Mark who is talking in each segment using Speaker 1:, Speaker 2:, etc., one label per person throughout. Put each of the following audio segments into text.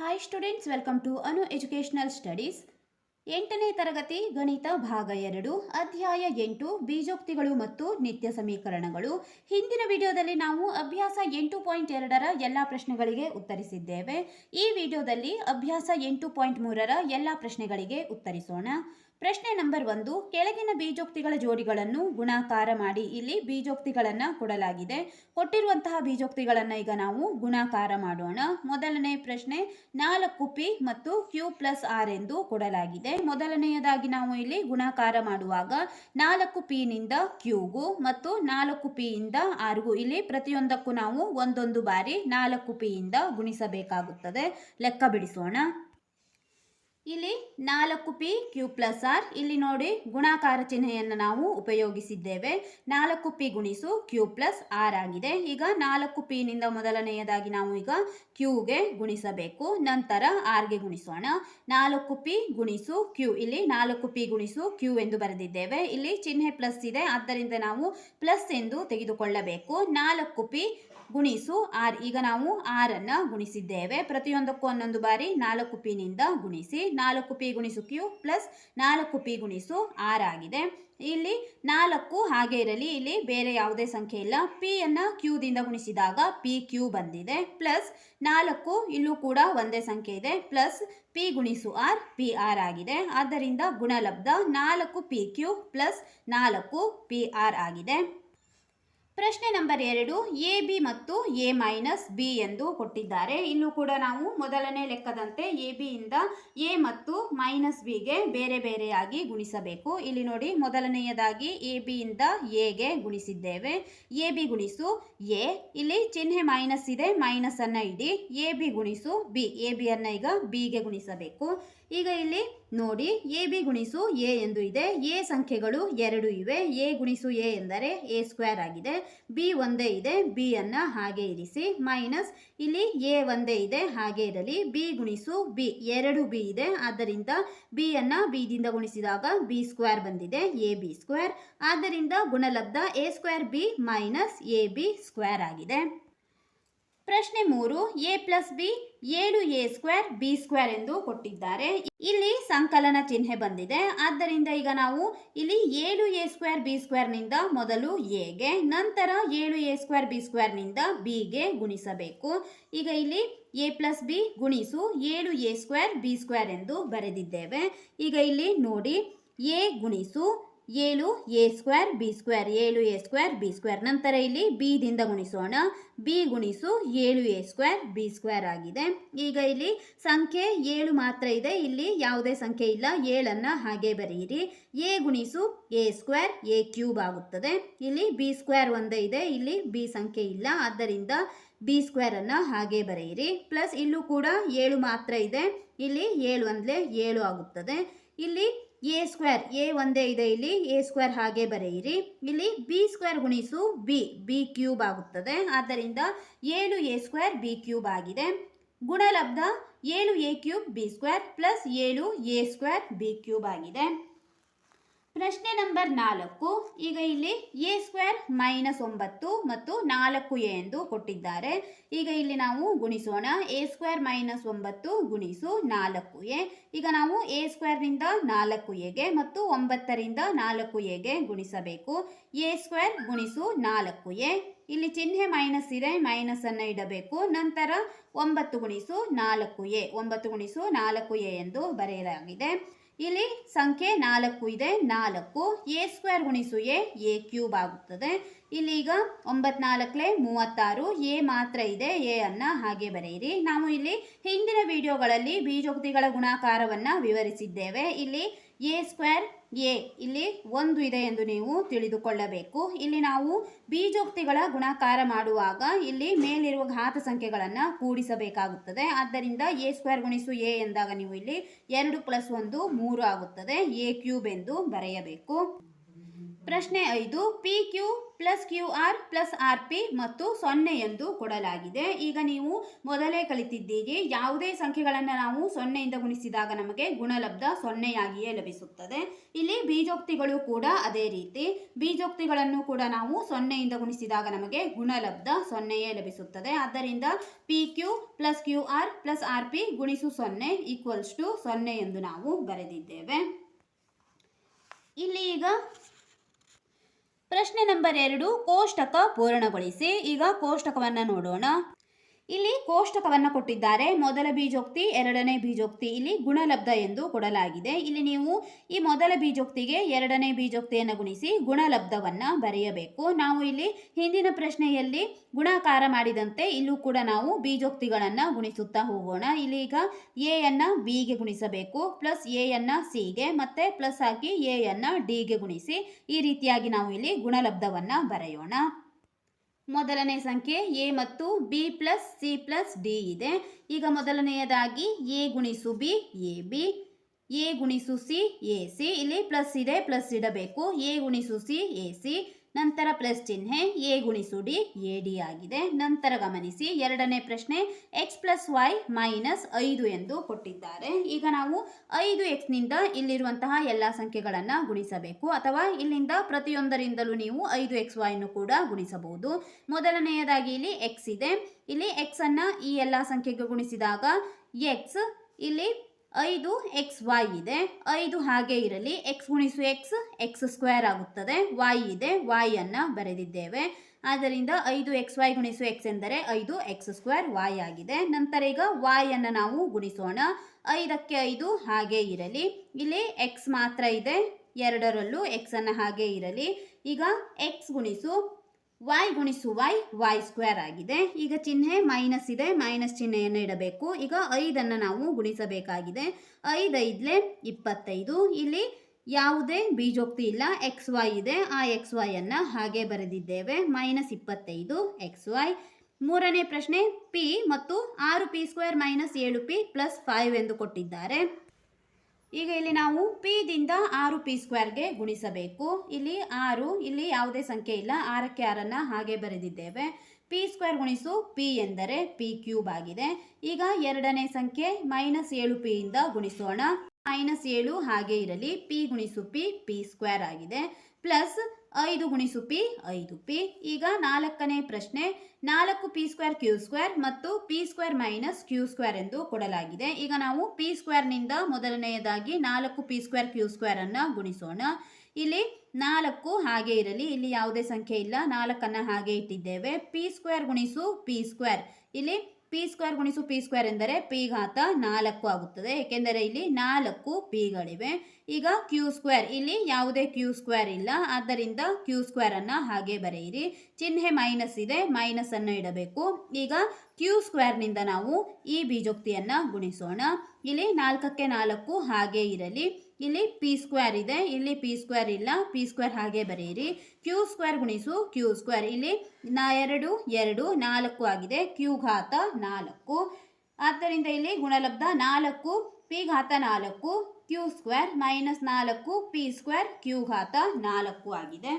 Speaker 1: Hi students welcome to Anu educational studies ಎಂಟನೇ ತರಗತಿ, ಗಣಿತ ಭಾಗ ಎರಡು, ಅಧ್ಯಾಯ ಎಂಟು, ಬೀಜೋಕ್ತಿಗಳು ಮತ್ತು ನಿತ್ಯ ಸಮೀಕರಣಗಳು. ಹಿಂದಿನ ವಿಡಿಯೋದಲ್ಲಿ ನಾವು ಅಭ್ಯಾಸ ಎಂಟು ಪಾಯಿಂಟ್ ಎರಡರ ಎಲ್ಲ ಪ್ರಶ್ನೆಗಳಿಗೆ ಉತ್ತರಿಸಿದ್ದೇವೆ. ಈ ವಿಡಿಯೋದಲ್ಲಿ ಅಭ್ಯಾಸ ಎಂಟು ಪಾಯಿಂಟ್ ಮೂರರ ಎಲ್ಲ ಪ್ರಶ್ನೆಗಳಿಗೆ ಉತ್ತರಿಸೋಣ. ಪ್ರಶ್ನೆ ನಂಬರ್ ಒಂದು, ಕೆಳಗಿನ ಬೀಜೋಕ್ತಿಗಳ ಜೋಡಿಗಳನ್ನು ಗುಣಾಕಾರ ಮಾಡಿ ಇಲ್ಲಿ ಬೀಜೋಕ್ತಿಗಳನ್ನು ಕೊಡಲಾಗಿದೆ. ಕೊಟ್ಟಿರುವಂತಹ ಬೀಜೋಕ್ತಿಗಳನ್ನು ಈಗ ನಾವು ಗುಣಾಕಾರ ಮಾಡೋಣ. ಮೊದಲನೇ ಪ್ರಶ್ನೆ, ನಾಲ್ಕು ಪಿ ಮತ್ತು ಕ್ಯೂ ಪ್ಲಸ್ ಆರ್ ಎಂದು ಕೊಡಲಾಗಿದೆ. ಮೊದಲನೆಯದಾಗಿ ನಾವು ಇಲ್ಲಿ ಗುಣಾಕಾರ ಮಾಡುವಾಗ ನಾಲ್ಕು ಪಿನಿಂದ ಕ್ಯೂಗೂ ಮತ್ತು ನಾಲ್ಕು ಪಿಯಿಂದ ಆರ್ಗೂ ಇಲ್ಲಿ ಪ್ರತಿಯೊಂದಕ್ಕೂ ನಾವು ಒಂದೊಂದು ಬಾರಿ ನಾಲ್ಕು ಪಿಯಿಂದ ಗುಣಿಸಬೇಕಾಗುತ್ತದೆ. ಲೆಕ್ಕ ಬಿಡಿಸೋಣ. ಇಲ್ಲಿ ನಾಲ್ಕು ಪಿ, ಕ್ಯೂ ಪ್ಲಸ್ ಆರ್. ಇಲ್ಲಿ ನೋಡಿ ಗುಣಾಕಾರ ಚಿಹ್ನೆಯನ್ನು ನಾವು ಉಪಯೋಗಿಸಿದ್ದೇವೆ. ನಾಲ್ಕು ಪಿ ಗುಣಿಸು ಕ್ಯೂ ಪ್ಲಸ್ ಆರ್ ಆಗಿದೆ. ಈಗ ನಾಲ್ಕು ಪಿನಿಂದ ಮೊದಲನೆಯದಾಗಿ ನಾವು ಈಗ ಕ್ಯೂಗೆ ಗುಣಿಸಬೇಕು. ನಂತರ ಆರ್ಗೆ ಗುಣಿಸೋಣ. ನಾಲ್ಕು ಪಿ ಗುಣಿಸು ಕ್ಯೂ. ಇಲ್ಲಿ ನಾಲ್ಕು ಪಿ ಗುಣಿಸು ಕ್ಯೂ ಎಂದು ಬರೆದಿದ್ದೇವೆ. ಇಲ್ಲಿ ಚಿಹ್ನೆ ಪ್ಲಸ್ ಇದೆ. ಆದ್ದರಿಂದ ನಾವು ಪ್ಲಸ್ ಎಂದು ತೆಗೆದುಕೊಳ್ಳಬೇಕು. ನಾಲ್ಕು ಪಿ ಗುಣಿಸು ಆರ್, ಈಗ ನಾವು ಆರನ್ನು ಗುಣಿಸಿದ್ದೇವೆ. ಪ್ರತಿಯೊಂದಕ್ಕೂ ಒಂದೊಂದು ಬಾರಿ ನಾಲ್ಕು ಪಿನಿಂದ ಗುಣಿಸಿ, ನಾಲ್ಕು ಪಿ ಗುಣಿಸು ಕ್ಯೂ ಪ್ಲಸ್ ನಾಲ್ಕು ಪಿ ಗುಣಿಸು ಆರ್ ಆಗಿದೆ. ಇಲ್ಲಿ ನಾಲ್ಕು ಹಾಗೆ ಇರಲಿ, ಇಲ್ಲಿ ಬೇರೆ ಯಾವುದೇ ಸಂಖ್ಯೆ ಇಲ್ಲ. ಪಿಯನ್ನು ಕ್ಯೂದಿಂದ ಗುಣಿಸಿದಾಗ ಪಿ ಕ್ಯೂ ಬಂದಿದೆ. ಪ್ಲಸ್ ನಾಲ್ಕು ಇಲ್ಲೂ ಕೂಡ ಒಂದೇ ಸಂಖ್ಯೆ ಇದೆ. ಪ್ಲಸ್ ಪಿ ಗುಣಿಸು ಆರ್, ಪಿ ಆರ್ ಆಗಿದೆ. ಆದ್ದರಿಂದ ಗುಣಲಬ್ಧ ನಾಲ್ಕು ಪಿ ಕ್ಯೂ ಪ್ಲಸ್ ನಾಲ್ಕು ಪಿ ಆರ್ ಆಗಿದೆ. ಪ್ರಶ್ನೆ ನಂಬರ್ ಎರಡು, ಎ, ಬಿ ಮತ್ತು ಎ ಮೈನಸ್ ಬಿ ಎಂದು ಕೊಟ್ಟಿದ್ದಾರೆ. ಇಲ್ಲೂ ಕೂಡ ನಾವು ಮೊದಲನೇ ಲೆಕ್ಕದಂತೆ ಎ ಬಿಯಿಂದ ಎ ಮತ್ತು ಮೈನಸ್ ಬಿಗೆ ಬೇರೆ ಬೇರೆಯಾಗಿ ಗುಣಿಸಬೇಕು. ಇಲ್ಲಿ ನೋಡಿ, ಮೊದಲನೆಯದಾಗಿ ಎ ಬಿಯಿಂದ ಎಗೆ ಗುಣಿಸಿದ್ದೇವೆ. ಎ, ಬಿ ಗುಣಿಸು ಎ, ಇಲ್ಲಿ ಚಿಹ್ನೆ ಮೈನಸ್ ಇದೆ ಮೈನಸ್ ಅನ್ನ ಇಡಿ. ಎ, ಬಿ ಗುಣಿಸು ಬಿ. ಎ ಬಿಯನ್ನು ಈಗ ಬಿಗೆ ಗುಣಿಸಬೇಕು. ಈಗ ಇಲ್ಲಿ ನೋಡಿ, ಎ ಬಿ ಗುಣಿಸು ಎ ಎಂದು ಇದೆ. ಎ ಸಂಖ್ಯೆಗಳು ಎರಡು ಇವೆ. ಎ ಗುಣಿಸು ಎ ಎಂದರೆ ಎ ಸ್ಕ್ವೇರ್ ಆಗಿದೆ. ಬಿ ಒಂದೇ ಇದೆ. ಬಿ ಅನ್ನು ಹಾಗೆ ಇರಿಸಿ. ಮೈನಸ್ ಇಲ್ಲಿ ಎ ಒಂದೇ ಇದೆ. ಹಾಗೆ ಇರಲಿ. ಬಿ ಗುಣಿಸು ಬಿ. ಎರಡು ಬಿ ಇದೆ. ಆದ್ದರಿಂದ ಬಿ ಅನ್ನು ಬಿದಿಂದ ಗುಣಿಸಿದಾಗ ಬಿ ಸ್ಕ್ವೇರ್ ಬಂದಿದೆ. A B square. ಆದ್ದರಿಂದ ಗುಣಲಬ್ಧ A square B minus A B square ಆಗಿದೆ. ಪ್ರಶ್ನೆ ಮೂರು ಎ ಪ್ಲಸ್ ಬಿ ಏಳು ಎ ಸ್ಕ್ವೇರ್ ಬಿ ಸ್ಕ್ವೇರ್ ಎಂದು ಕೊಟ್ಟಿದ್ದಾರೆ. ಇಲ್ಲಿ ಸಂಕಲನ ಚಿಹ್ನೆ ಬಂದಿದೆ. ಆದ್ದರಿಂದ ಈಗ ನಾವು ಇಲ್ಲಿ ಏಳು ಎ ಸ್ಕ್ವೇರ್ ಬಿ ಸ್ಕ್ವೇರ್ನಿಂದ ಮೊದಲು ಎಗೆ ನಂತರ ಏಳು ಎ ಸ್ಕ್ವೇರ್ ಬಿ ಸ್ಕ್ವೇರ್ನಿಂದ ಬಿಗೆ ಗುಣಿಸಬೇಕು. ಈಗ ಇಲ್ಲಿ ಎ ಪ್ಲಸ್ ಬಿ ಗುಣಿಸು ಏಳು ಎ ಸ್ಕ್ವೇರ್ ಬಿ ಸ್ಕ್ವೇರ್ ಎಂದು ಬರೆದಿದ್ದೇವೆ. ಈಗ ಇಲ್ಲಿ ನೋಡಿ ಎ ಗುಣಿಸು ಏಳು, ಎ ಸ್ಕ್ವೇರ್, ಬಿ ಸ್ಕ್ವೇರ್, ಏಳು, ಎ ಸ್ಕ್ವೇರ್, ಬಿ ಸ್ಕ್ವೇರ್. ನಂತರ ಇಲ್ಲಿ ಬಿದಿಂದ ಗುಣಿಸೋಣ. ಬಿ ಗುಣಿಸು ಏಳು, ಎ ಸ್ಕ್ವೇರ್, ಬಿ ಸ್ಕ್ವೇರ್ ಆಗಿದೆ. ಈಗ ಇಲ್ಲಿ ಸಂಖ್ಯೆ ಏಳು ಮಾತ್ರ ಇದೆ. ಇಲ್ಲಿ ಯಾವುದೇ ಸಂಖ್ಯೆ ಇಲ್ಲ. ಏಳನ್ನು ಹಾಗೆ ಬರೆಯಿರಿ. ಎ ಗುಣಿಸು ಎ ಸ್ಕ್ವೇರ್, ಎ ಕ್ಯೂಬ್ ಆಗುತ್ತದೆ. ಇಲ್ಲಿ ಬಿ ಸ್ಕ್ವೇರ್ ಒಂದೇ ಇದೆ. ಇಲ್ಲಿ ಬಿ ಸಂಖ್ಯೆ ಇಲ್ಲ. ಆದ್ದರಿಂದ ಬಿ ಸ್ಕ್ವೇರನ್ನು ಹಾಗೆ ಬರೆಯಿರಿ. ಪ್ಲಸ್ ಇಲ್ಲೂ ಕೂಡ ಏಳು ಮಾತ್ರ ಇದೆ. ಇಲ್ಲಿ ಏಳು ಒಂದಲೇ ಏಳು ಆಗುತ್ತದೆ. ಇಲ್ಲಿ ಎ ಸ್ಕ್ವೇರ್ ಎ ಒಂದೇ ಇದೆ ಇಲ್ಲಿ. ಎ ಸ್ಕ್ವೇರ್ ಹಾಗೆ ಬರೆಯಿರಿ. ಇಲ್ಲಿ ಬಿ ಸ್ಕ್ವೇರ್ ಗುಣಿಸು ಬಿ ಬಿ ಕ್ಯೂಬ್ ಆಗುತ್ತದೆ. ಆದ್ದರಿಂದ ಏಳು ಎ ಸ್ಕ್ವೇರ್ ಬಿ ಕ್ಯೂಬ್ ಆಗಿದೆ. ಗುಣಲಬ್ಧ ಏಳು A cube B square plus ಏಳು ಎ ಸ್ಕ್ವೇರ್ ಬಿ ಕ್ಯೂಬ್ ಆಗಿದೆ. ಪ್ರಶ್ನೆ ನಂಬರ್ ನಾಲ್ಕು. ಈಗ ಇಲ್ಲಿ ಎ ಸ್ಕ್ವೇರ್ ಮೈನಸ್ ಒಂಬತ್ತು ಮತ್ತು ನಾಲ್ಕು ಎ ಎಂದು ಕೊಟ್ಟಿದ್ದಾರೆ. ಈಗ ಇಲ್ಲಿ ನಾವು ಗುಣಿಸೋಣ. ಎ ಸ್ಕ್ವೇರ್ ಮೈನಸ್ ಒಂಬತ್ತು ಗುಣಿಸು ನಾಲ್ಕು ಎ. ಈಗ ನಾವು ಎ ಸ್ಕ್ವೇರ್ನಿಂದ ನಾಲ್ಕು ಎಗೆ ಮತ್ತು ಒಂಬತ್ತರಿಂದ ನಾಲ್ಕು ಎಗೆ ಗುಣಿಸಬೇಕು. ಎ ಸ್ಕ್ವೇರ್ ಗುಣಿಸು ನಾಲ್ಕು ಎ. ಇಲ್ಲಿ ಚಿಹ್ನೆ ಮೈನಸ್ ಇದೆ, ಮೈನಸ್ ಅನ್ನು ಇಡಬೇಕು. ನಂತರ ಒಂಬತ್ತು ಗುಣಿಸು ನಾಲ್ಕು ಎ. ಒಂಬತ್ತು ಗುಣಿಸು ನಾಲ್ಕು ಎ ಎಂದು ಬರೆಯಲಾಗಿದೆ. ಇಲ್ಲಿ ಸಂಖ್ಯೆ ನಾಲ್ಕು ಇದೆ. ನಾಲ್ಕು, ಎ ಸ್ಕ್ವೇರ್ ಗುಣಿಸು ಎ ಎ ಕ್ಯೂಬ್ ಆಗುತ್ತದೆ. ಇಲ್ಲಿ ಈಗ ಒಂಬತ್ನಾಲ್ಕಲೆ ಮೂವತ್ತಾರು, ಎ ಮಾತ್ರ ಇದೆ. ಎ ಅನ್ನ ಹಾಗೆ ಬರೆಯಿರಿ. ನಾವು ಇಲ್ಲಿ ಹಿಂದಿನ ವಿಡಿಯೋಗಳಲ್ಲಿ ಬೀಜೋಕ್ತಿಗಳ ಗುಣಾಕಾರವನ್ನು ವಿವರಿಸಿದ್ದೇವೆ. ಇಲ್ಲಿ ಎ ಸ್ಕ್ವೇರ್ ಎ ಇಲ್ಲಿ ಒಂದು ಇದೆ ಎಂದು ನೀವು ತಿಳಿದುಕೊಳ್ಳಬೇಕು. ಇಲ್ಲಿ ನಾವು ಬೀಜೋಕ್ತಿಗಳ ಗುಣಾಕಾರ ಮಾಡುವಾಗ ಇಲ್ಲಿ ಮೇಲಿರುವ ಘಾತ ಸಂಖ್ಯೆಗಳನ್ನು ಕೂಡಿಸಬೇಕಾಗುತ್ತದೆ. ಆದ್ದರಿಂದ ಎ ಸ್ಕ್ವೇರ್ ಗುಣಿಸು ಎ ಎಂದಾಗ ನೀವು ಇಲ್ಲಿ ಎರಡು ಪ್ಲಸ್ ಒಂದು ಮೂರು ಆಗುತ್ತದೆ. ಎ ಕ್ಯೂಬ್ ಎಂದು ಬರೆಯಬೇಕು. ಪ್ರಶ್ನೆ ಐದು P Q plus Q R plus R P ಮತ್ತು ಸೊನ್ನೆ ಎಂದು ಕೊಡಲಾಗಿದೆ. ಈಗ ನೀವು ಮೊದಲೇ ಕಲಿತಿದ್ದೀರಿ. ಯಾವುದೇ ಸಂಖ್ಯೆಗಳನ್ನು ನಾವು ಸೊನ್ನೆಯಿಂದ ಗುಣಿಸಿದಾಗ ನಮಗೆ ಗುಣಲಬ್ಧ ಸೊನ್ನೆಯಾಗಿಯೇ ಲಭಿಸುತ್ತದೆ. ಇಲ್ಲಿ ಬೀಜೋಕ್ತಿಗಳು ಕೂಡ ಅದೇ ರೀತಿ. ಬೀಜೋಕ್ತಿಗಳನ್ನು ಕೂಡ ನಾವು ಸೊನ್ನೆಯಿಂದ ಗುಣಿಸಿದಾಗ ನಮಗೆ ಗುಣಲಬ್ಧ ಸೊನ್ನೆಯೇ ಲಭಿಸುತ್ತದೆ. ಆದ್ದರಿಂದ P Q plus Q R plus R P ಗುಣಿಸು ಸೊನ್ನೆ ಈಕ್ವಲ್ಸ್ ಟು ಸೊನ್ನೆ ಎಂದು ನಾವು ಬರೆದಿದ್ದೇವೆ. ಇಲ್ಲಿ ಈಗ ಪ್ರಶ್ನೆ ನಂಬರ್ ಎರಡು ಕೋಷ್ಟಕ ಪೂರ್ಣಗೊಳಿಸಿ. ಈಗ ಕೋಷ್ಟಕವನ್ನು ನೋಡೋಣ. ಇಲ್ಲಿ ಕೋಷ್ಟಕವನ್ನು ಕೊಟ್ಟಿದ್ದಾರೆ. ಮೊದಲ ಬೀಜೋಕ್ತಿ, ಎರಡನೇ ಬೀಜೋಕ್ತಿ ಇಲ್ಲಿ ಗುಣಲಬ್ಧ ಎಂದು ಕೊಡಲಾಗಿದೆ. ಇಲ್ಲಿ ನೀವು ಈ ಮೊದಲ ಬೀಜೋಕ್ತಿಗೆ ಎರಡನೇ ಬೀಜೋಕ್ತಿಯನ್ನು ಗುಣಿಸಿ ಗುಣಲಬ್ಧವನ್ನು ಬರೆಯಬೇಕು. ನಾವು ಇಲ್ಲಿ ಹಿಂದಿನ ಪ್ರಶ್ನೆಯಲ್ಲಿ ಗುಣಾಕಾರ ಮಾಡಿದಂತೆ ಇಲ್ಲೂ ಕೂಡ ನಾವು ಬೀಜೋಕ್ತಿಗಳನ್ನು ಗುಣಿಸುತ್ತಾ ಹೋಗೋಣ. ಇಲ್ಲಿ ಈಗ ಎ ಅನ್ನ ಬಿಗೆ ಗುಣಿಸಬೇಕು ಪ್ಲಸ್ ಎ ಅನ್ನ ಸಿಗೆ ಮತ್ತೆ ಪ್ಲಸ್ ಹಾಕಿ ಎ ಅನ್ನ ಡಿಗೆ ಗುಣಿಸಿ ಈ ರೀತಿಯಾಗಿ ನಾವು ಇಲ್ಲಿ ಗುಣಲಬ್ಧವನ್ನು ಬರೆಯೋಣ. ಮೊದಲನೇ ಸಂಖ್ಯೆ ಎ ಮತ್ತು B plus C plus D ಇದೆ. ಈಗ ಮೊದಲನೆಯದಾಗಿ ಎ ಗುಣಿಸು ಬಿ, ಎ ಬಿ. ಎ ಗುಣಿಸು ಸಿ, ಎ ಸಿ. ಇಲ್ಲಿ ಪ್ಲಸ್ ಇದೆ, ಪ್ಲಸ್ ಇಡಬೇಕು. ಎ ಗುಣಿಸು ಸಿ, ಎ ಸಿ. ನಂತರ ಪ್ಲಸ್ ಚಿಹ್ನೆ ಎ ಗುಣಿಸು ಡಿ ಎ ಡಿ ಆಗಿದೆ. ನಂತರ ಗಮನಿಸಿ ಎರಡನೇ ಪ್ರಶ್ನೆ ಎಕ್ಸ್ ಪ್ಲಸ್ ವೈ ಮೈನಸ್ ಐದು ಎಂದು ಕೊಟ್ಟಿದ್ದಾರೆ. ಈಗ ನಾವು ಐದು ಎಕ್ಸ್ನಿಂದ ಇಲ್ಲಿರುವಂತಹ ಎಲ್ಲ ಸಂಖ್ಯೆಗಳನ್ನು ಗುಣಿಸಬೇಕು. ಅಥವಾ ಇಲ್ಲಿಂದ ಪ್ರತಿಯೊಂದರಿಂದಲೂ ನೀವು ಐದು ಎಕ್ಸ್ ವೈನು ಕೂಡ ಗುಣಿಸಬಹುದು. ಮೊದಲನೆಯದಾಗಿ ಇಲ್ಲಿ ಎಕ್ಸ್ ಇದೆ. ಇಲ್ಲಿ ಎಕ್ಸನ್ನು ಈ ಎಲ್ಲ ಸಂಖ್ಯೆಗೆ ಗುಣಿಸಿದಾಗ ಎಕ್ಸ್ ಇಲ್ಲಿ ಐದು ಎಕ್ಸ್ ವೈ ಇದೆ. ಐದು ಹಾಗೆ ಇರಲಿ. ಎಕ್ಸ್ ಗುಣಿಸು ಎಕ್ಸ್ ಎಕ್ಸ್ ಸ್ಕ್ವೇರ್ ಆಗುತ್ತದೆ. ವೈ ಇದೆ. ವೈ ಅನ್ನ ಬರೆದಿದ್ದೇವೆ. ಆದ್ದರಿಂದ ಐದು ಎಕ್ಸ್ ವೈ ಗುಣಿಸು ಎಕ್ಸ್ ಎಂದರೆ ಐದು ಎಕ್ಸ್ ಸ್ಕ್ವೇರ್ ವೈ ಆಗಿದೆ. ನಂತರ ಈಗ ವೈ ಅನ್ನು ನಾವು ಗುಣಿಸೋಣ. ಐದಕ್ಕೆ ಐದು ಹಾಗೆ ಇರಲಿ. ಇಲ್ಲಿ ಎಕ್ಸ್ ಮಾತ್ರ ಇದೆ. ಎರಡರಲ್ಲೂ ಎಕ್ಸನ್ನು ಹಾಗೆ ಇರಲಿ. ಈಗ ಎಕ್ಸ್ ಗುಣಿಸು ವೈ ಗುಣಿಸು ವೈ ವೈ ಸ್ಕ್ವೇರ್ ಆಗಿದೆ. ಈಗ ಚಿಹ್ನೆ ಮೈನಸ್ ಇದೆ ಮೈನಸ್ ಚಿಹ್ನೆಯನ್ನು ಇಡಬೇಕು. ಈಗ ಐದನ್ನು ನಾವು ಗುಣಿಸಬೇಕಾಗಿದೆ. ಐದು ಐದ್ಲೆ ಇಪ್ಪತ್ತೈದು. ಇಲ್ಲಿ ಯಾವುದೇ ಬೀಜೋಕ್ತಿ ಇಲ್ಲ. ಎಕ್ಸ್ ವೈ ಇದೆ. ಆ ಎಕ್ಸ್ ವೈ ಅನ್ನ ಹಾಗೆ ಬರೆದಿದ್ದೇವೆ. ಮೈನಸ್ ಇಪ್ಪತ್ತೈದು ಎಕ್ಸ್ ವೈ ಮೂರನೇ ಪ್ರಶ್ನೆ ಪಿ ಮತ್ತು ಆರು ಪಿ ಸ್ಕ್ವೇರ್ ಮೈನಸ್ ಏಳು ಪಿ ಪ್ಲಸ್ ಫೈವ್ ಎಂದು ಕೊಟ್ಟಿದ್ದಾರೆ. ಈಗ ಇಲ್ಲಿ ನಾವು ಪಿ ದಿಂದ ಆರು ಪಿ ಸ್ಕ್ವೇರ್ಗೆ ಗುಣಿಸಬೇಕು. ಇಲ್ಲಿ ಆರು, ಇಲ್ಲಿ ಯಾವುದೇ ಸಂಖ್ಯೆ ಇಲ್ಲ. ಆರಕ್ಕೆ ಆರನ್ನು ಹಾಗೆ ಬರೆದಿದ್ದೇವೆ. ಪಿ ಸ್ಕ್ವೇರ್ ಗುಣಿಸು ಪಿ ಎಂದರೆ ಪಿ ಕ್ಯೂಬ್ ಆಗಿದೆ. ಈಗ ಎರಡನೇ ಸಂಖ್ಯೆ ಮೈನಸ್ ಏಳು ಪಿಯಿಂದ ಗುಣಿಸೋಣ. ಮೈನಸ್ ಏಳು ಹಾಗೆ ಇರಲಿ, ಪಿ ಗುಣಿಸು ಪಿ ಪಿ ಸ್ಕ್ವೇರ್ ಆಗಿದೆ. ಪ್ಲಸ್ ಐದು ಗುಣಿಸು ಪಿ, ಐದು ಪಿ. ಈಗ ನಾಲ್ಕನೇ ಪ್ರಶ್ನೆ, ನಾಲ್ಕು ಪಿ ಸ್ಕ್ವೇರ್ ಕ್ಯೂ ಸ್ಕ್ವೇರ್ ಮತ್ತು P square minus Q square ಎಂದು ಕೊಡಲಾಗಿದೆ. ಈಗ ನಾವು ಪಿ ಸ್ಕ್ವೇರ್ನಿಂದ ಮೊದಲನೆಯದಾಗಿ ನಾಲ್ಕು ಪಿ ಸ್ಕ್ವೇರ್ ಕ್ಯೂ ಸ್ಕ್ವೇರನ್ನು ಗುಣಿಸೋಣ. ಇಲ್ಲಿ ನಾಲ್ಕು ಹಾಗೆ ಇರಲಿ, ಇಲ್ಲಿ ಯಾವುದೇ ಸಂಖ್ಯೆ ಇಲ್ಲ, ನಾಲ್ಕನ್ನು ಹಾಗೆ ಇಟ್ಟಿದ್ದೇವೆ. ಪಿ ಸ್ಕ್ವೇರ್ ಗುಣಿಸು ಪಿ ಸ್ಕ್ವೇರ್. ಇಲ್ಲಿ ಪಿ ಸ್ಕ್ವೇರ್ ಗುಣಿಸು ಪಿ ಸ್ಕ್ವೇರ್ ಎಂದರೆ ಪಿ ಘಾತ ನಾಲ್ಕು ಆಗುತ್ತದೆ. ಏಕೆಂದರೆ ಇಲ್ಲಿ ನಾಲ್ಕು ಪಿಗಳಿವೆ. ಈಗ ಕ್ಯೂ ಸ್ಕ್ವೇರ್, ಇಲ್ಲಿ ಯಾವುದೇ ಕ್ಯೂ ಸ್ಕ್ವೇರ್ ಇಲ್ಲ. ಆದ್ದರಿಂದ ಕ್ಯೂ ಸ್ಕ್ವೇರನ್ನು ಹಾಗೆ ಬರೆಯಿರಿ. ಚಿಹ್ನೆ ಮೈನಸ್ ಇದೆ, ಮೈನಸ್ ಅನ್ನು ಇಡಬೇಕು. ಈಗ ಕ್ಯೂ ಸ್ಕ್ವೇರ್ನಿಂದ ನಾವು ಈ ಬೀಜೋಕ್ತಿಯನ್ನ ಗುಣಿಸೋಣ. ಇಲ್ಲಿ ನಾಲ್ಕಕ್ಕೆ ನಾಲ್ಕು ಹಾಗೆ ಇರಲಿ. ಇಲ್ಲಿ ಪಿ ಸ್ಕ್ವೇರ್ ಇದೆ. ಇಲ್ಲಿ ಪಿ ಸ್ಕ್ವೇರ್ ಇಲ್ಲ. ಪಿ ಸ್ಕ್ವೇರ್ ಹಾಗೆ ಬರೆಯಿರಿ ಕ್ಯೂ ಸ್ಕ್ವೇರ್ ಗುಣಿಸು. ಕ್ಯೂ ಸ್ಕ್ವೇರ್ ಇಲ್ಲಿ ನಾ ಎರಡು ಎರಡು, ನಾಲ್ಕು ಆಗಿದೆ. ಕ್ಯೂ ಘಾತ ನಾಲ್ಕು. ಆದ್ದರಿಂದ ಇಲ್ಲಿ ಗುಣಲಬ್ಧ ನಾಲ್ಕು ಪಿ ಘಾತ ನಾಲ್ಕು ಕ್ಯೂ ಸ್ಕ್ವೇರ್ ಮೈನಸ್ ನಾಲ್ಕು ಪಿ ಸ್ಕ್ವೇರ್ ಕ್ಯೂ ಘಾತ ನಾಲ್ಕು ಆಗಿದೆ.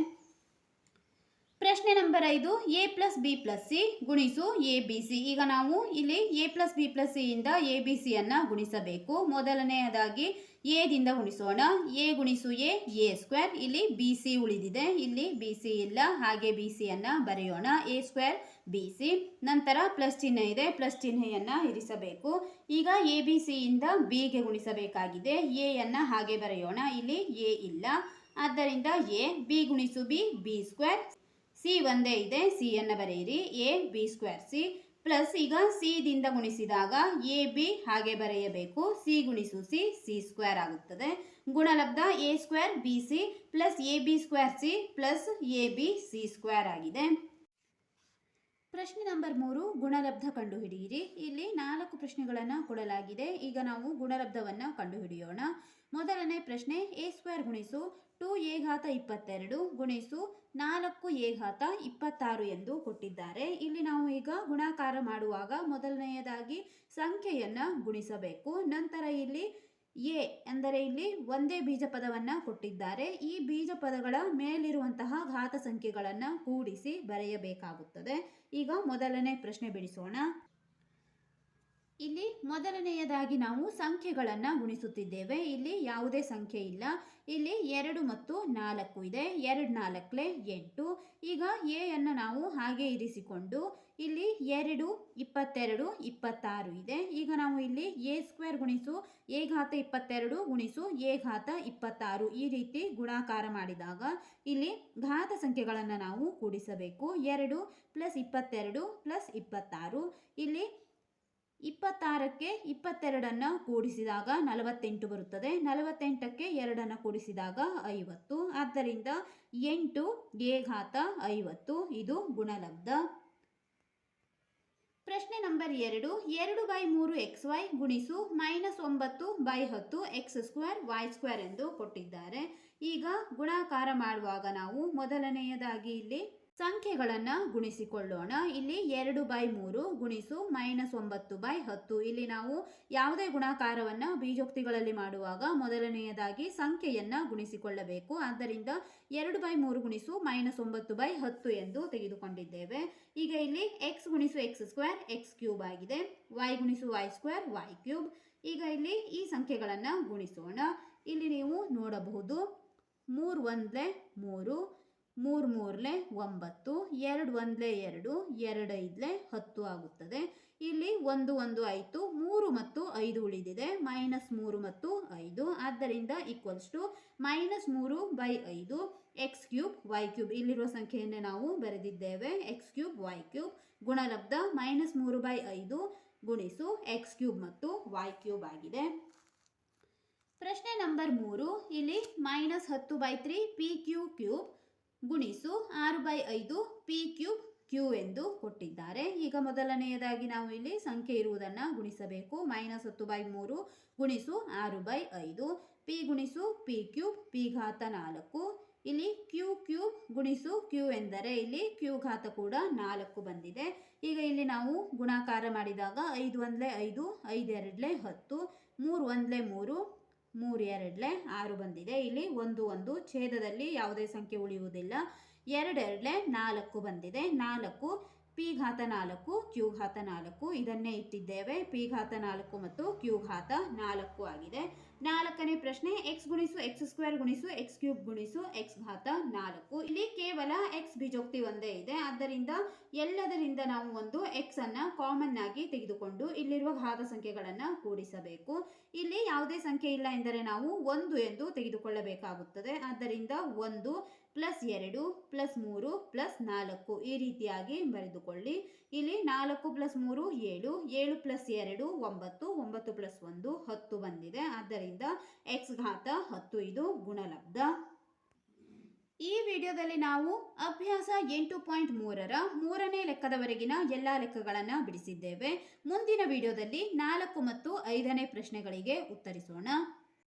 Speaker 1: ಪ್ರಶ್ನೆ ನಂಬರ್ ಐದು A plus B plus C ಗುಣಿಸು ಎ ಬಿ ಸಿ ಈಗ ನಾವು ಇಲ್ಲಿ ಎ ಪ್ಲಸ್ ಬಿ ಪ್ಲಸ್ ಸಿಯಿಂದ ಎ ಬಿ ಸಿಯನ್ನು ಗುಣಿಸಬೇಕು. ಮೊದಲನೆಯದಾಗಿ ಎ ದಿಂದ ಗುಣಿಸೋಣ. ಎ ಗುಣಿಸು ಎ ಎ ಸ್ಕ್ವೇರ್ ಇಲ್ಲಿ ಬಿ ಸಿ ಉಳಿದಿದೆ. ಇಲ್ಲಿ ಬಿ ಸಿ ಇಲ್ಲ. ಹಾಗೆ ಬಿ ಸಿಯನ್ನು ಬರೆಯೋಣ. ಎ ಸ್ಕ್ವೇರ್ ಬಿ ಸಿ ನಂತರ ಪ್ಲಸ್ ಚಿಹ್ನೆ ಇದೆ. ಪ್ಲಸ್ ಚಿಹ್ನೆಯನ್ನ ಇರಿಸಬೇಕು. ಈಗ ಎ ಬಿ ಸಿಯಿಂದ ಬಿಗೆ ಗುಣಿಸಬೇಕಾಗಿದೆ. ಎ ಅನ್ನ ಹಾಗೆ ಬರೆಯೋಣ. ಇಲ್ಲಿ ಎ ಇಲ್ಲ. ಆದ್ದರಿಂದ ಎ ಬಿ ಗುಣಿಸು ಬಿ ಬಿ ಸ್ಕ್ವೇರ್ ಸಿ ಒಂದೇ ಇದೆ. ಸಿ ಅನ್ನು ಬರೆಯಿರಿ. A B square C plus ಈಗ ಸಿ ದಿಂದ ಗುಣಿಸಿದಾಗ ಎ, ಬಿ ಹಾಗೆ ಬರೆಯಬೇಕು. ಸಿ ಗುಣಿಸು ಸಿ ಸಿ ಸ್ಕ್ವೇರ್ ಆಗುತ್ತದೆ. ಗುಣಲಬ್ಧ A square, B C plus A, B square, C plus A, B, C square ಆಗಿದೆ. ಪ್ರಶ್ನೆ ನಂಬರ್ ಮೂರು, ಗುಣಲಬ್ಧ ಕಂಡುಹಿಡಿಯಿರಿ. ಇಲ್ಲಿ ನಾಲ್ಕು ಪ್ರಶ್ನೆಗಳನ್ನು ಕೊಡಲಾಗಿದೆ. ಈಗ ನಾವು ಗುಣಲಬ್ಧವನ್ನು ಕಂಡುಹಿಡಿಯೋಣ. ಮೊದಲನೇ ಪ್ರಶ್ನೆ, ಎ ಸ್ಕ್ವೇರ್ ಗುಣಿಸು ಟು ಎ ಘಾತ ಇಪ್ಪತ್ತೆರಡು ಗುಣಿಸು ನಾಲ್ಕು ಎ ಘಾತ ಇಪ್ಪತ್ತಾರು ಎಂದು ಕೊಟ್ಟಿದ್ದಾರೆ. ಇಲ್ಲಿ ನಾವು ಈಗ ಗುಣಾಕಾರ ಮಾಡುವಾಗ ಮೊದಲನೆಯದಾಗಿ ಸಂಖ್ಯೆಯನ್ನು ಗುಣಿಸಬೇಕು. ನಂತರ ಇಲ್ಲಿ ಎ ಅಂದರೆ ಇಲ್ಲಿ ಒಂದೇ ಬೀಜ ಪದವನ್ನು ಕೊಟ್ಟಿದ್ದಾರೆ. ಈ ಬೀಜ ಪದಗಳ ಮೇಲಿರುವಂತಹ ಘಾತ ಸಂಖ್ಯೆಗಳನ್ನು ಕೂಡಿಸಿ ಬರೆಯಬೇಕಾಗುತ್ತದೆ. ಈಗ ಮೊದಲನೇ ಪ್ರಶ್ನೆ ಬಿಡಿಸೋಣ. ಇಲ್ಲಿ ಮೊದಲನೆಯದಾಗಿ ನಾವು ಸಂಖ್ಯೆಗಳನ್ನು ಗುಣಿಸುತ್ತಿದ್ದೇವೆ. ಇಲ್ಲಿ ಯಾವುದೇ ಸಂಖ್ಯೆ ಇಲ್ಲ. ಇಲ್ಲಿ ಎರಡು ಮತ್ತು ನಾಲ್ಕು ಇದೆ. ಎರಡು ನಾಲ್ಕಲೆ ಎಂಟು. ಈಗ ಎಯನ್ನು ನಾವು ಹಾಗೆ ಇರಿಸಿಕೊಂಡು ಇಲ್ಲಿ ಎರಡು, ಇಪ್ಪತ್ತೆರಡು, ಇಪ್ಪತ್ತಾರು ಇದೆ. ಈಗ ನಾವು ಇಲ್ಲಿ ಎ ಸ್ಕ್ವೇರ್ ಗುಣಿಸು, ಎ ಘಾತ ಇಪ್ಪತ್ತೆರಡು ಗುಣಿಸು, ಎ ಘಾತ ಇಪ್ಪತ್ತಾರು ಈ ರೀತಿ ಗುಣಾಕಾರ ಮಾಡಿದಾಗ ಇಲ್ಲಿ ಘಾತ ಸಂಖ್ಯೆಗಳನ್ನು ನಾವು ಕೂಡಿಸಬೇಕು. ಎರಡು ಪ್ಲಸ್ ಇಪ್ಪತ್ತೆರಡು ಪ್ಲಸ್ ಇಪ್ಪತ್ತಾರು. ಇಲ್ಲಿ ಇಪ್ಪತ್ತಾರಕ್ಕೆ ಇಪ್ಪತ್ತೆರಡನ್ನು ಕೂಡಿಸಿದಾಗ ನಲವತ್ತೆಂಟು ಬರುತ್ತದೆ. ನಲವತ್ತೆಂಟಕ್ಕೆ ಎರಡನ್ನು ಕೂಡಿಸಿದಾಗ ಐವತ್ತು. ಆದ್ದರಿಂದ ಎಂಟು ಎ ಘಾತ ಐವತ್ತು. ಇದು ಗುಣಲಬ್ಧ. ಪ್ರಶ್ನೆ ನಂಬರ್ ಎರಡು. ಎರಡು ಬೈ ಮೂರು ಎಕ್ಸ್ ವೈ ಗುಣಿಸು ಮೈನಸ್ ಒಂಬತ್ತು ಬೈ ಹತ್ತು ಎಕ್ಸ್ ಸ್ಕ್ವೇರ್ ವೈ ಸ್ಕ್ವೇರ್ ಎಂದು ಕೊಟ್ಟಿದ್ದಾರೆ. ಈಗ ಗುಣಾಕಾರ ಮಾಡುವಾಗ ನಾವು ಮೊದಲನೆಯದಾಗಿ ಇಲ್ಲಿ ಸಂಖ್ಯೆಗಳನ್ನು ಗುಣಿಸಿಕೊಳ್ಳೋಣ. ಇಲ್ಲಿ ಎರಡು ಬೈ ಮೂರು ಗುಣಿಸು ಮೈನಸ್ ಒಂಬತ್ತು ಬೈ ಹತ್ತು. ಇಲ್ಲಿ ನಾವು ಯಾವುದೇ ಗುಣಾಕಾರವನ್ನು ಬೀಜೋಕ್ತಿಗಳಲ್ಲಿ ಮಾಡುವಾಗ ಮೊದಲನೆಯದಾಗಿ ಸಂಖ್ಯೆಯನ್ನು ಗುಣಿಸಿಕೊಳ್ಳಬೇಕು. ಆದ್ದರಿಂದ ಎರಡು ಬೈ ಮೂರು ಗುಣಿಸು ಮೈನಸ್ ಒಂಬತ್ತು ಬೈ ಹತ್ತು ಎಂದು ತೆಗೆದುಕೊಂಡಿದ್ದೇವೆ. ಈಗ ಇಲ್ಲಿ ಎಕ್ಸ್ ಗುಣಿಸು ಎಕ್ಸ್ ಸ್ಕ್ವೇರ್ ಎಕ್ಸ್ ಕ್ಯೂಬ್ ಆಗಿದೆ. ವೈ ಗುಣಿಸು ವೈ ಸ್ಕ್ವೇರ್ ವೈ ಕ್ಯೂಬ್ ಈಗ ಇಲ್ಲಿ ಈ ಸಂಖ್ಯೆಗಳನ್ನು ಗುಣಿಸೋಣ. ಇಲ್ಲಿ ನೀವು ನೋಡಬಹುದು ಮೂರು ಒಂದೇ ಮೂರು. ಮೂರು ಮೂರಲೆ ಒಂಬತ್ತು, ಎರಡು ಒಂದಲೆ ಎರಡು ಎರಡು ಐದಲೆ ಹತ್ತು ಆಗುತ್ತದೆ. ಇಲ್ಲಿ ಒಂದು ಒಂದು ಆಯಿತು ಮೂರು ಮತ್ತು ಐದು ಉಳಿದಿದೆ. ಮೈನಸ್ ಮೂರು ಮತ್ತು ಐದು, ಆದ್ದರಿಂದ ಈಕ್ವಲ್ಸ್ ಟು ಮೈನಸ್ ಮೂರು ಬೈ ಐದು ಎಕ್ಸ್ ಕ್ಯೂಬ್ ವೈ ಕ್ಯೂಬ್ ಇಲ್ಲಿರುವ ಸಂಖ್ಯೆಯನ್ನೇ ನಾವು ಬರೆದಿದ್ದೇವೆ. ಎಕ್ಸ್ ಕ್ಯೂಬ್ ವೈ ಕ್ಯೂಬ್ ಗುಣಲಬ್ಧ ಮೈನಸ್ ಮೂರು ಬೈ ಐದು ಗುಣಿಸು ಎಕ್ಸ್ ಕ್ಯೂಬ್ ಮತ್ತು ವೈ ಕ್ಯೂಬ್ ಆಗಿದೆ. ಪ್ರಶ್ನೆ ನಂಬರ್ ಮೂರು. ಇಲ್ಲಿ ಮೈನಸ್ ಹತ್ತು by three P Q cube ಗುಣಿಸು ಆರು ಬೈ ಐದು ಪಿ ಕ್ಯೂಬ್ ಕ್ಯೂ ಎಂದು ಕೊಟ್ಟಿದ್ದಾರೆ. ಈಗ ಮೊದಲನೆಯದಾಗಿ ನಾವು ಇಲ್ಲಿ ಸಂಖ್ಯೆ ಇರುವುದನ್ನು ಗುಣಿಸಬೇಕು. ಮೈನಸ್ ಹತ್ತು ಬೈ ಮೂರು ಗುಣಿಸು ಆರು ಬೈ ಐದು. ಪಿ ಗುಣಿಸು ಪಿ ಕ್ಯೂಬ್ ಪಿ ಘಾತ ನಾಲ್ಕು. ಇಲ್ಲಿ ಕ್ಯೂ ಕ್ಯೂಬ್ ಗುಣಿಸು ಕ್ಯೂ ಎಂದರೆ ಇಲ್ಲಿ ಕ್ಯೂ ಘಾತ ಕೂಡ ನಾಲ್ಕು ಬಂದಿದೆ. ಈಗ ಇಲ್ಲಿ ನಾವು ಗುಣಾಕಾರ ಮಾಡಿದಾಗ ಐದು ಒಂದಲೆ ಐದು ಐದು ಎರಡಲೆ ಹತ್ತು, ಮೂರು ಒಂದಲೆ ಮೂರು ಮೂರು ಎರಡಲೆ ಆರು ಬಂದಿದೆ. ಇಲ್ಲಿ ಒಂದು ಒಂದು ಛೇದದಲ್ಲಿ ಯಾವುದೇ ಸಂಖ್ಯೆ ಉಳಿಯುವುದಿಲ್ಲ. ಎರಡೆರಡಲೆ ನಾಲ್ಕು ಬಂದಿದೆ. ನಾಲ್ಕು ಪಿ ಘಾತ ನಾಲ್ಕು ಕ್ಯೂ ಘಾತ ನಾಲ್ಕು ಇದನ್ನೇ ಇಟ್ಟಿದ್ದೇವೆ. ಪಿ ಘಾತ ನಾಲ್ಕು ಮತ್ತು ಕ್ಯೂ ಘಾತ ನಾಲ್ಕು ಆಗಿದೆ. ನಾಲ್ಕನೇ ಪ್ರಶ್ನೆ ಎಕ್ಸ್ ಗುಣಿಸು ಎಕ್ಸ್ ಸ್ಕ್ವೇರ್ ಗುಣಿಸು ಎಕ್ಸ್ ಕ್ಯೂಬ್ ಗುಣಿಸು ಎಕ್ಸ್ ಘಾತ ನಾಲ್ಕು. ಇಲ್ಲಿ ಕೇವಲ ಎಕ್ಸ್ ಬೀಜೋಕ್ತಿ ಒಂದೇ ಇದೆ. ಆದ್ದರಿಂದ ಎಲ್ಲದರಿಂದ ನಾವು ಒಂದು ಎಕ್ಸ್ ಅನ್ನ ಕಾಮನ್ ಆಗಿ ತೆಗೆದುಕೊಂಡು ಇಲ್ಲಿರುವ ಘಾತ ಸಂಖ್ಯೆಗಳನ್ನು ಕೂಡಿಸಬೇಕು. ಇಲ್ಲಿ ಯಾವುದೇ ಸಂಖ್ಯೆ ಇಲ್ಲ ಎಂದರೆ ನಾವು ಒಂದು ಎಂದು ತೆಗೆದುಕೊಳ್ಳಬೇಕಾಗುತ್ತದೆ. ಆದ್ದರಿಂದ ಒಂದು ಪ್ಲಸ್ ಎರಡು ಪ್ಲಸ್ ಮೂರು ಪ್ಲಸ್ ನಾಲ್ಕು ಈ ರೀತಿಯಾಗಿ ಬರೆದುಕೊಳ್ಳಿ. ಇಲ್ಲಿ ನಾಲ್ಕು ಪ್ಲಸ್ ಮೂರು ಏಳು ಏಳು ಪ್ಲಸ್ ಎರಡು ಒಂಬತ್ತು ಒಂಬತ್ತು ಪ್ಲಸ್ ಒಂದು ಹತ್ತು ಬಂದಿದೆ. ಆದ್ದರಿಂದ ಎಕ್ಸ್ ಘಾತ ಹತ್ತು ಇದು ಗುಣಲಬ್ಧ. ಈ ವಿಡಿಯೋದಲ್ಲಿ ನಾವು ಅಭ್ಯಾಸ ಎಂಟು ಪಾಯಿಂಟ್ ಮೂರರ ಮೂರನೇ ಲೆಕ್ಕದವರೆಗಿನ ಎಲ್ಲ ಲೆಕ್ಕಗಳನ್ನು ಬಿಡಿಸಿದ್ದೇವೆ. ಮುಂದಿನ ವಿಡಿಯೋದಲ್ಲಿ ನಾಲ್ಕು ಮತ್ತು ಐದನೇ ಪ್ರಶ್ನೆಗಳಿಗೆ ಉತ್ತರಿಸೋಣ.